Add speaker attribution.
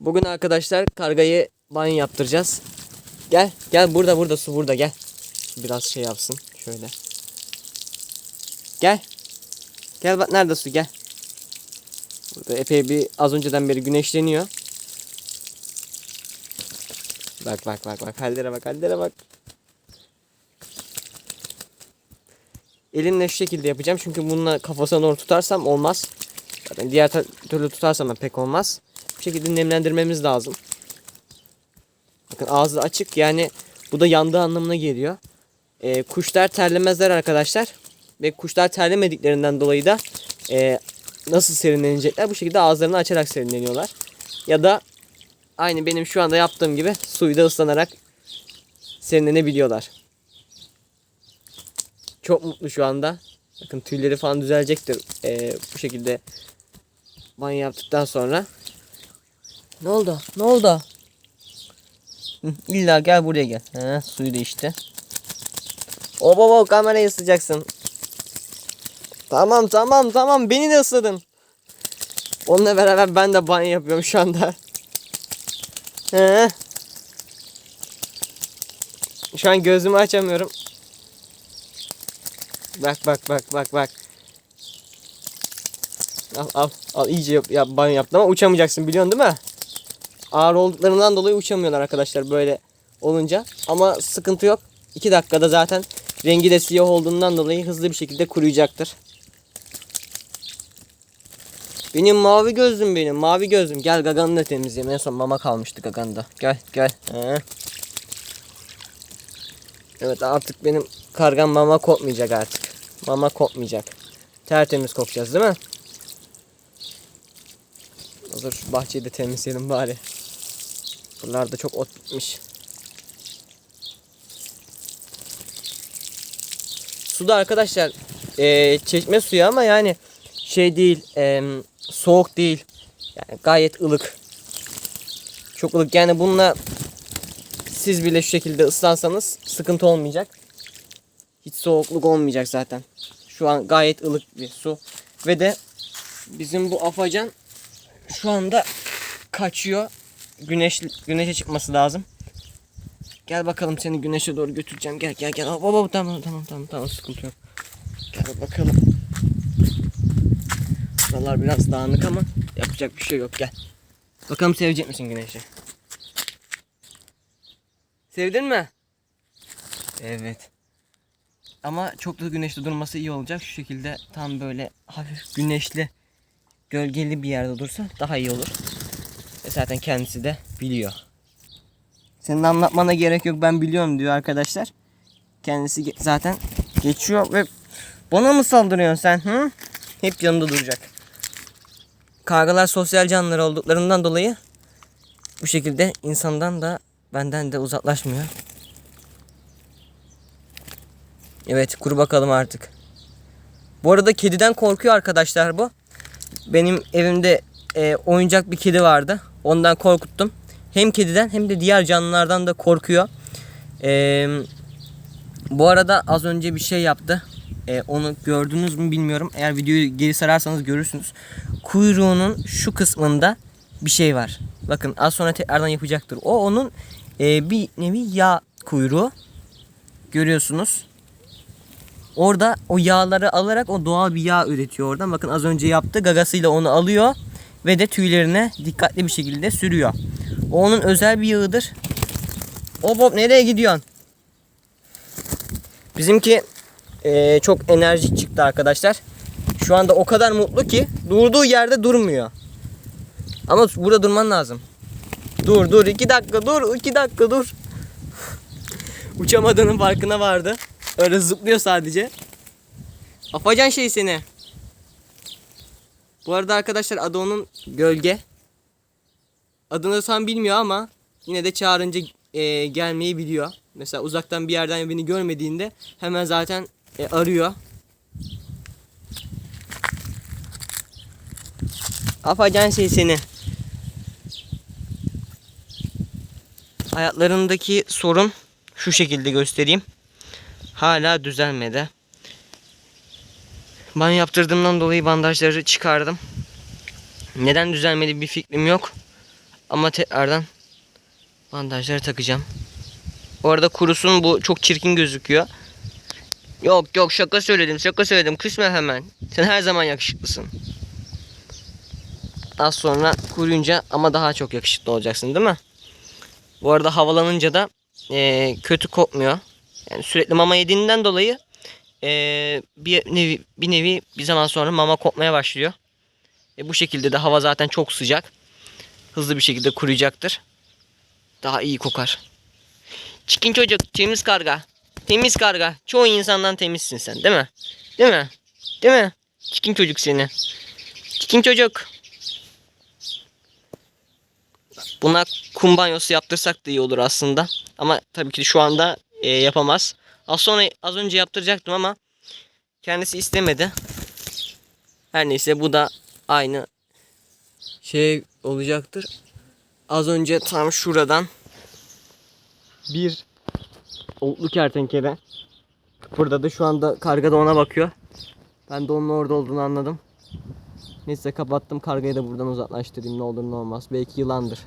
Speaker 1: Bugün arkadaşlar kargayı banyo yaptıracağız. Gel gel burada burada su burada gel. Biraz şey yapsın şöyle. Gel. Gel bak nerede su gel. Burada epey bir az önceden beri güneşleniyor. Bak bak bak bak hallere bak hallere bak. Elimle şu şekilde yapacağım çünkü bununla kafasına doğru tutarsam olmaz. Zaten diğer türlü tutarsam da pek olmaz. Bu şekilde nemlendirmemiz lazım. Bakın ağzı açık yani bu da yandığı anlamına geliyor. Ee, kuşlar terlemezler arkadaşlar. Ve kuşlar terlemediklerinden dolayı da e, nasıl serinlenecekler? Bu şekilde ağızlarını açarak serinleniyorlar. Ya da aynı benim şu anda yaptığım gibi suyda ıslanarak serinlenebiliyorlar. Çok mutlu şu anda. Bakın tüyleri falan düzelecektir ee, bu şekilde banyo yaptıktan sonra. Ne oldu? Ne oldu? İlla gel buraya gel. He, suyu da içti. O baba kamerayı ıslayacaksın. Tamam tamam tamam beni de ısladın. Onunla beraber ben de banyo yapıyorum şu anda. He. Şu an gözümü açamıyorum. Bak bak bak bak bak. Al al al iyice yap, yap, banyo yaptın ama uçamayacaksın biliyorsun değil mi? Ağır olduklarından dolayı uçamıyorlar arkadaşlar böyle olunca. Ama sıkıntı yok. 2 dakikada zaten rengi de siyah olduğundan dolayı hızlı bir şekilde kuruyacaktır. Benim mavi gözlüm benim mavi gözlüm. Gel gaganı da temizleyeyim. En son mama kalmıştı gaganda. Gel gel. He. Evet artık benim kargam mama kokmayacak artık. Mama kokmayacak. Tertemiz kokacağız değil mi? Hazır bahçeyi de temizleyelim bari. Buralarda çok ot bitmiş. Suda arkadaşlar eee, çeşme suyu ama yani şey değil em, soğuk değil. Yani gayet ılık. Çok ılık yani bununla siz bile şu şekilde ıslansanız sıkıntı olmayacak. Hiç soğukluk olmayacak zaten. Şu an gayet ılık bir su. Ve de bizim bu afacan şu anda kaçıyor. Güneş güneşe çıkması lazım. Gel bakalım seni güneşe doğru götüreceğim. Gel gel gel. Hop, hop. Tamam tamam tamam tamam sıkıntı yok. Gel bakalım. Buralar biraz dağınık ama yapacak bir şey yok. Gel. Bakalım sevecek misin güneşi? Sevdin mi? Evet. Ama çok da güneşli durması iyi olacak. Şu şekilde tam böyle hafif güneşli, gölgeli bir yerde dursa daha iyi olur. Ve zaten kendisi de biliyor. Senin anlatmana gerek yok ben biliyorum diyor arkadaşlar. Kendisi zaten geçiyor ve bana mı saldırıyorsun sen? Hı? Hep yanında duracak. Kargalar sosyal canlılar olduklarından dolayı bu şekilde insandan da benden de uzaklaşmıyor. Evet kuru bakalım artık. Bu arada kediden korkuyor arkadaşlar bu. Benim evimde e, oyuncak bir kedi vardı. Ondan korkuttum. Hem kediden hem de diğer canlılardan da korkuyor. E, bu arada az önce bir şey yaptı. E, onu gördünüz mü bilmiyorum. Eğer videoyu geri sararsanız görürsünüz. Kuyruğunun şu kısmında bir şey var. Bakın az sonra tekrardan yapacaktır. O onun e, bir nevi yağ kuyruğu. Görüyorsunuz. Orada o yağları alarak o doğal bir yağ üretiyor oradan. Bakın az önce yaptı. Gagasıyla onu alıyor ve de tüylerine dikkatli bir şekilde sürüyor. O onun özel bir yağıdır. O Bob nereye gidiyorsun? Bizimki eee, çok enerjik çıktı arkadaşlar. Şu anda o kadar mutlu ki durduğu yerde durmuyor. Ama burada durman lazım. Dur dur iki dakika dur iki dakika dur. Uçamadığının farkına vardı. Öyle zıplıyor sadece. Afacan şey seni. Bu arada arkadaşlar adı onun gölge. Adını tam bilmiyor ama yine de çağırınca e, gelmeyi biliyor. Mesela uzaktan bir yerden beni görmediğinde hemen zaten e, arıyor. Afacan şey seni. Hayatlarındaki sorun şu şekilde göstereyim. Hala düzelmedi. Banyo yaptırdığımdan dolayı bandajları çıkardım. Neden düzelmedi bir fikrim yok. Ama tekrardan bandajları takacağım. Bu arada kurusun bu çok çirkin gözüküyor. Yok yok şaka söyledim şaka söyledim küsme hemen. Sen her zaman yakışıklısın. Az sonra kuruyunca ama daha çok yakışıklı olacaksın değil mi? Bu arada havalanınca da eee, kötü kokmuyor. Yani sürekli mama yediğinden dolayı eee, bir nevi bir nevi bir zaman sonra mama kokmaya başlıyor. E, bu şekilde de hava zaten çok sıcak. Hızlı bir şekilde kuruyacaktır. Daha iyi kokar. Çikin çocuk, temiz karga. Temiz karga. Çoğu insandan temizsin sen değil mi? Değil mi? Değil mi? Çikin çocuk seni. Çikin çocuk. Buna kum banyosu yaptırsak da iyi olur aslında. Ama tabii ki şu anda e, yapamaz. Az az önce yaptıracaktım ama kendisi istemedi. Her neyse bu da aynı şey olacaktır. Az önce tam şuradan bir otlu kertenkele. Burada da şu anda karga da ona bakıyor. Ben de onun orada olduğunu anladım. Neyse kapattım kargayı da buradan uzaklaştırayım ne olur ne olmaz. Belki yılandır.